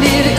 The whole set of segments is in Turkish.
did it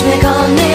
wish we're gonna